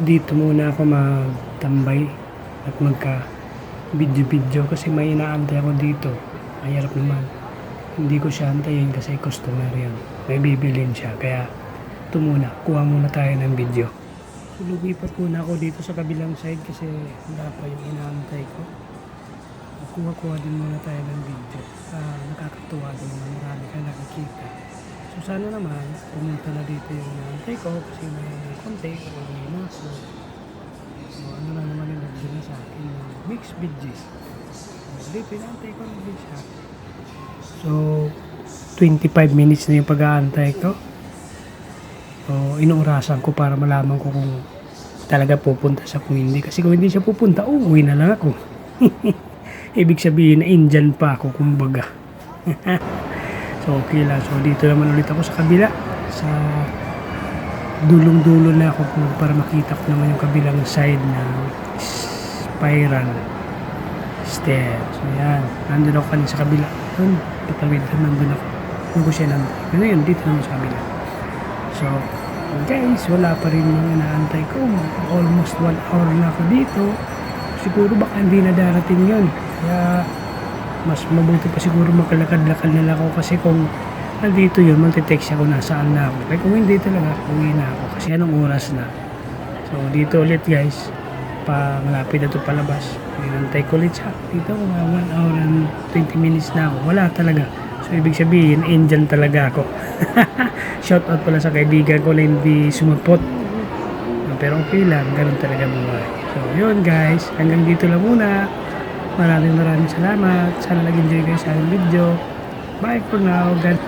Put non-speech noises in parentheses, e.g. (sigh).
dito muna ako magtambay at magka video-video kasi may inaantay ako dito. Mahirap naman. Hindi ko siya antayin kasi customer yan. May bibilin siya. Kaya ito muna. Kuha muna tayo ng video. So, lumipat muna ako dito sa kabilang side kasi wala pa yung inaantay ko. Kuha-kuha din muna tayo ng video. Ah, nakakatuwa Sana naman, pumunta na dito yung inaantay ko kasi may konti, okay na. So, so ano na naman yung nagbili sa akin yung mixed veggies. Dito inaantay ko ng siya. So, 25 minutes na yung pag-aantay ko. So, inuurasan ko para malaman ko kung talaga pupunta sa kung hindi. Kasi kung hindi siya pupunta, uuwi na lang ako. (laughs) Ibig sabihin na Indian pa ako, kumbaga. (laughs) so, okay lang. So, dito naman ulit ako sa kabila. Sa dulong-dulo na ako para makita ko naman yung kabilang side ng spiral stair. So, yan. Nandun ako kanina sa kabila. Doon, patawid doon, nandun ako. Doon ko siya. Pero yun, dito naman sa kabila. So, guys, wala pa rin yung inaantay ko. Almost one hour na ako dito. Siguro baka hindi na darating yun. Kaya, mas mabuti pa siguro makalakad-lakad na lang ako kasi kung nandito yun, magte-text ako nasaan na ako. Kaya kung hindi talaga, uwi na ako kasi anong oras na. So, dito ulit guys, pa malapit na ito palabas. Inantay ko ulit siya. Dito, mga 1 hour and 20 minutes na ako. Wala talaga. So, ibig sabihin, Indian talaga ako. (laughs) Shout out pala sa kaibigan ko na hindi sumupot. Ah, Pero okay lang, ganun talaga buhay. So, yun guys, hanggang dito lang muna. Maraming maraming salamat. Sana nag-enjoy kayo sa aking video. Bye for now. God